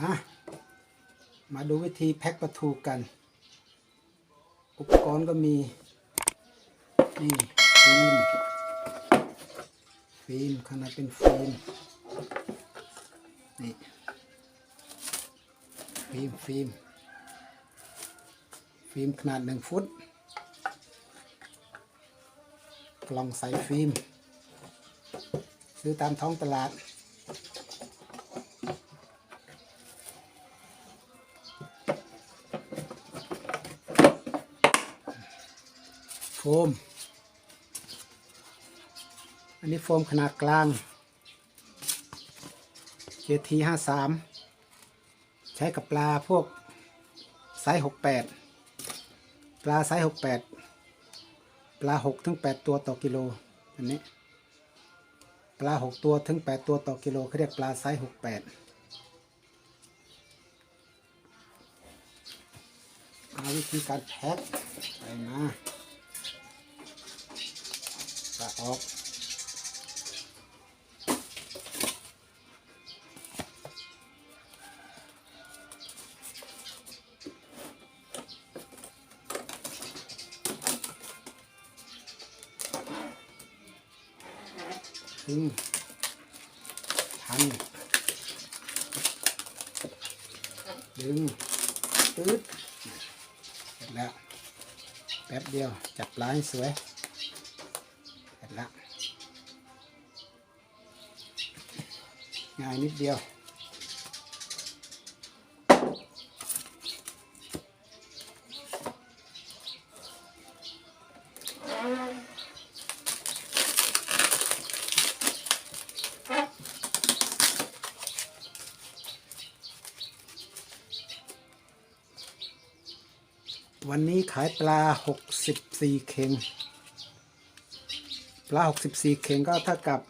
อะมาดูวิธีแพ็คปลาทูกัน อุปกรณ์ก็มี นี่ฟิล์มฟิล์มขนาดเป็นฟิล์มนี่ฟิล์มฟิล์มฟิล์มขนาดหนึ่งฟุต กล่องใส่ฟิล์มซื้อตามท้องตลาด ม อันนี้โฟมขนาดกลาง JT 5 3ใช้กับปลาพวกไซส์68ปดปลาไซส์68ปดปลา6ถึง8ตัวต่อกิโลอันนี้ปลา6ตัวถึง8ตัวต่อกิโลเขาเรียกปลาไซส์68เอาวิธีการแพ็คใส่มา ปลาออกดึงทันดึงตืดเสร็จแล้ว แป๊บเดียว จับลาให้สวย ง่ายนิดเดียว วันนี้ขายปลา 64 เข่งปลา 64 เข่งก็เท่ากับ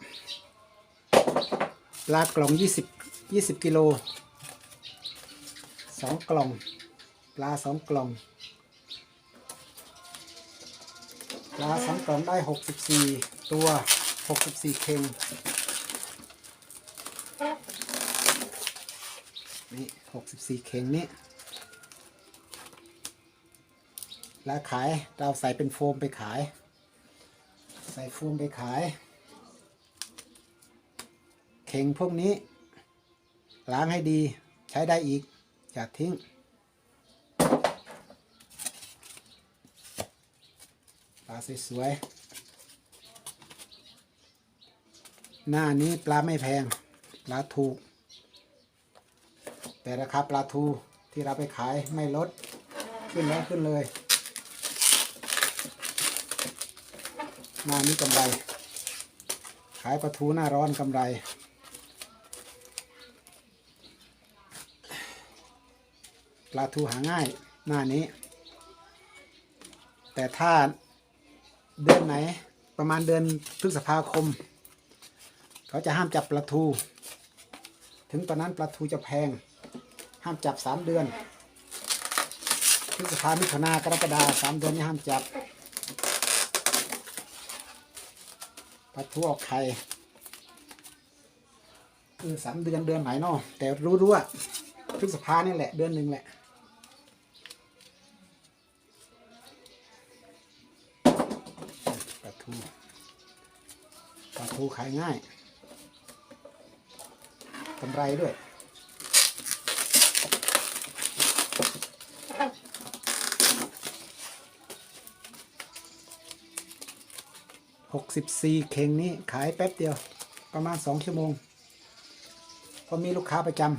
ลากล่อง20 20กิโล2กล่อง ปลา2กล่อง ปลา2กล่องได้64ตัว64เข่งนี่64เข่งนี่แล้วขายเราใส่เป็นโฟมไปขาย ใส่โฟมไปขาย เข่งพวกนี้ ล้างให้ดีใช้ได้อีก อย่าทิ้ง ปลาสวยๆหน้านี้ปลาไม่แพง ปลาถูก แต่ราคาปลาทูที่เราไปขายไม่ลด ขึ้นแล้วขึ้นเลย หน้านี้กำไร ขายปลาทูหน้าร้อนกำไร ลาทูหาง่ายหน้านี้ แต่ถ้าเดือนไหนประมาณเดือนพฤษภาคม เขาจะห้ามจับปลาทู ถึงตอนนั้นปลาทูจะแพง ห้ามจับสามเดือนพฤษภามิถุนากรกฎาสามเดือนนี้ห้ามจับปลาทูออกไข่คือสามเดือนเดือนไหนเนาะแต่รู้รู้ว่าพฤษภานี่แหละเดือนหนึ่งแหละ ปูขายง่ายกำไรด้วยหกสิบสี่เข่งนี้ขายแป๊บเดียว ประมาณสองชั่วโมงเพราะมีลูกค้าประจำ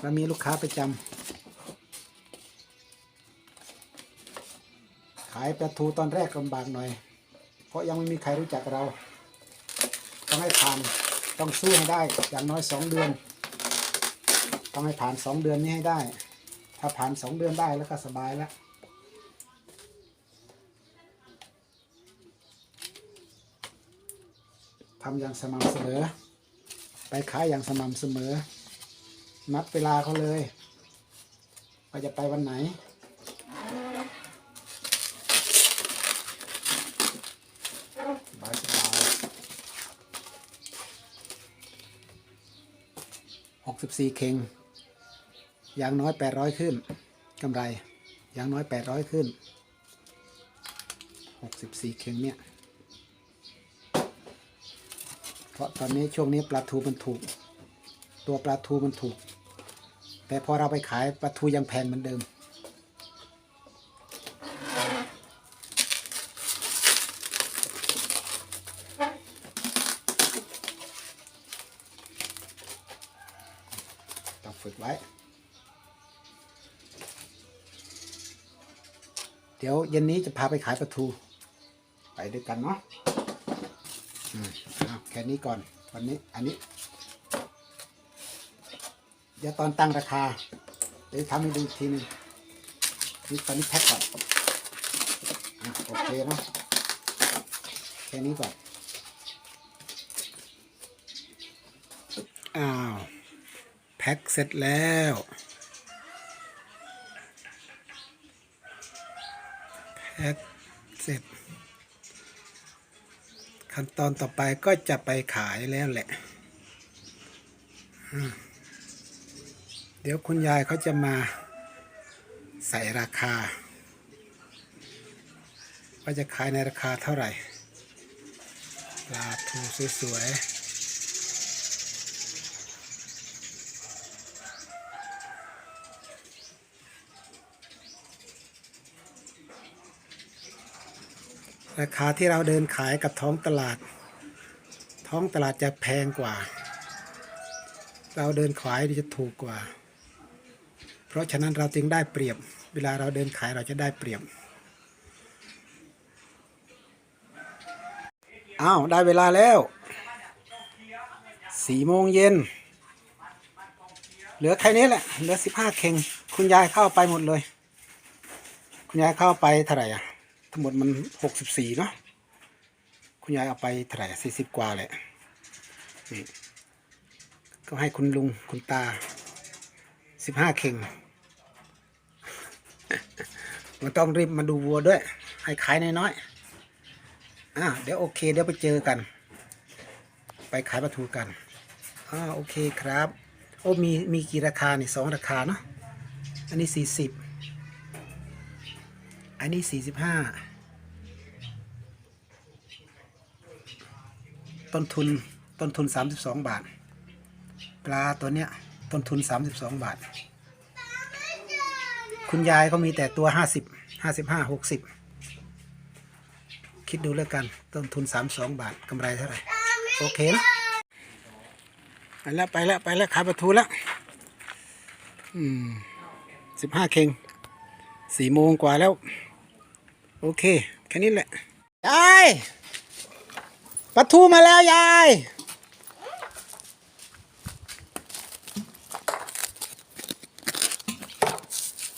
เรามีลูกค้าประจำายปลาทูตอนแรกลำบากหน่อย เพราะยังไม่มีใครรู้จักเรา ต้องให้ผ่านต้องสู้ให้ได้อย่างน้อยสองเดือน ต้องให้ผ่านสองเดือนนี้ให้ได้ ถ้าผ่านสองเดือนได้แล้วก็สบายแล้วทำอย่างสม่ำเสมอ ไปขายอย่างสม่ำเสมอ นัดเวลาเขาเลยว่าจะไปวันไหน 64 เข่งอย่างน้อย 800 ขึ้นกำไรอย่างน้อย 800 ขึ้น 64 เข่งเนี่ย เพราะตอนนี้ช่วงนี้ปลาทูมันถูก ตัวปลาทูมันถูก แต่พอเราไปขายปลาทูยังแพงเหมือนเดิม ต้องฝึกไว้ เดี๋ยวเย็นนี้จะพาไปขายปลาทู ไปด้วยกันเนาะอืมเอาแค่นี้ก่อนวันนี้อันนี้ เดี๋ยวตอนตั้งราคาเดี๋ยวทำให้ดูอีกทีนึงนี่ตอนนี้แพ็คก่อนอโอเคเนาะแค่นี้ก่อนอ้าว พ็คเสร็จแล้ว แพ็คเสร็จ ขั้นตอนต่อไปก็จะไปขายแล้วแหละ เดี๋ยวคุณยายเขาจะมาใส่ราคา ว่าจะขายในราคาเท่าไหร่ปลาทูสวยๆ ราคาที่เราเดินขายกับท้องตลาด ท้องตลาดจะแพงกว่า เราเดินขายจะถูกกว่า เพราะฉะนั้นเราจึงได้เปรียบ เวลาเราเดินขายเราจะได้เปรียบอ้าวได้เวลาแล้วสี่โมงเย็นเหลือแค่นี้แหละเหลือสิบห้าเข่งคุณยายเข้าไปหมดเลย คุณยายเข้าไปเท่าไหร่อะ ทั้งหมดมันหกสิบสี่เนาะคุณยายเอาไปเท่าไหร่สี่สิบกว่าแหละนี่ก็ให้คุณลุงคุณตาสิบห้าเข่งมันต้องรีบมาดูวัวด้วย ให้ขายน้อยๆอ่าเดี๋ยวโอเค เดี๋ยวไปเจอกัน ไปขายปลาทูกันอ่าโอเคครับ โอ้มีมีกี่ราคานี่สองราคาเนาะอันนี้สี่สิบ อันนี้สี่สิบห้าต้นทุนต้นทุนสามสิบสองบาท ปลาตัวเนี้ยต้นทุนสามสิบสองบาท คุณยายก็มีแต่ตัวห้าสิบห้าสิบห้าหกสิบคิดดูแล้วกัน ต้นทุนสามสองบาทกำไรเท่าไหร่ โอเคนะไปแล้วไปแล้วไปแล้วขายปลาทูแล้วอืมสิบห้าเคงสี่โมงกว่าแล้ว โอเค แค่นี้แหละ ยายปลาทูมาแล้ว ยาย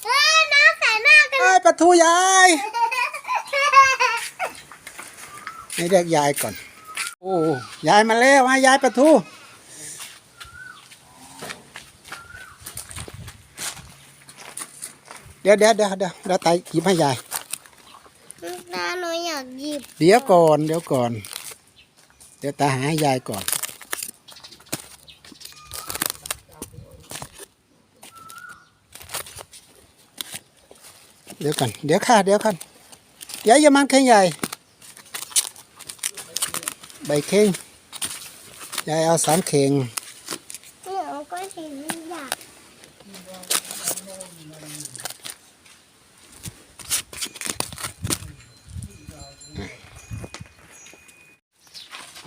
เฮ้ยน้ำใส่หน้ากันเอ้ยปลาทูยาย ให้เรียกยายก่อน โอ้ยายมาแล้วมายายปลาทูเดี๋ยวเดี๋ยวเดี๋ยวเดี๋ยวเดี๋ยวไตหยิบให้ยาย ตาหนูอยากหยิบ เดี๋ยวก่อนเดี๋ยวก่อน เดี๋ยวตาหาให้ยายก่อน เดี๋ยวก่อนเดี๋ยวค่ะเดี๋ยวค่ะเดี๋ยวอย่ามันแข่งใหญ่ใบเข่งยายเอาสามเข่ง หนูก็เห็นอยาก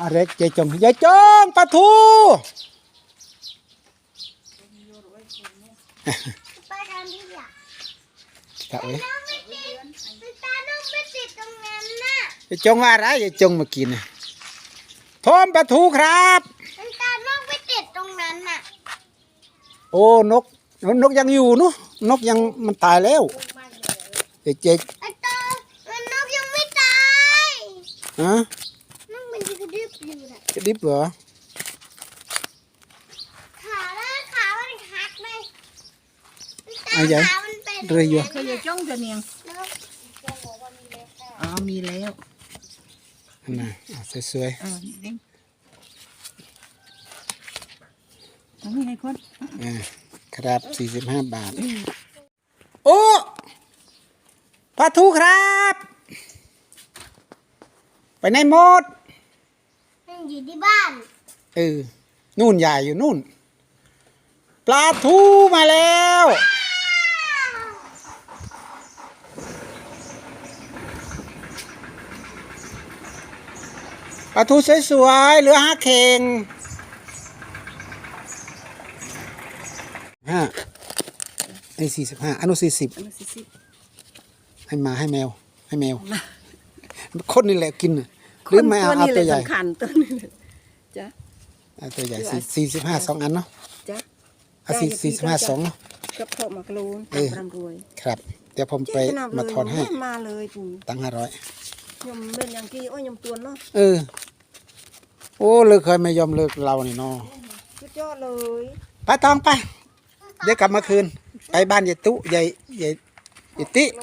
อะไรยายจงยายจงปลาทูป้าทำที่อยากตาเอ้ยน้องไม่ติดตาน้องไม่ติดตรงนั้นน่ะยายจงว่าอะไรยายจงมากินน่ะพร้อมปลาทูครับตาน้องไม่ติดตรงนั้นน่ะ โอ้นก นกยังอยู่เนุนกยังมันตายแล้วเจ๊เจ๊ไอ้ตามันนกยังไม่ตายฮะ ดิบเหรอ ขาแล้วขามันหักเลยตาเอาใหญ่ขามันเป็นเรืออยู่ เคยจะจ้องจะเนียงนกอ๋อมีแล้วอันน่ะอะสวยเออนี่ทำให้ให้คนอ่าครับสี่สิบห้าบาท โอ้ปลาทูครับ ไปไหนหมดมัน อยู่ที่บ้าน เออ นู่นใหญ่อยู่นู่น ปลาทูมาแล้ว ปลาทูสวยๆ เหลือห้าเข่งห้าไอ้สี่สิบห้าอันนู้นสี่สิบอันนั้นสิสิให้หมาให้แมว ให้แมว คนนี่แหละกินน่ะ หรือไม่เอาเอาตัวใหญ่สำคัญตัวนี้เลยจ้ะเอาตัวใหญ่สี่สี่สิบห้าสองอันเนาะจ้ะเอาสี่สี่สิบห้าสองเนาะกับเพาะมากรูนเออรำรวยครับ เดี๋ยวผมไปเจ๊จะบมาเลยทอนให้มาเลยปูตั้งห้าร้อยยมเป็นอย่างกี้โอ้ยยมตวนเนาะเออโอ้เลิกเคยไม่ยอมเลิกเรานี่เนาะสุดยอดเลยไปตองไปเดี๋ยวกลับมาคืน ไปบ้านยายตุยายยายยายติโล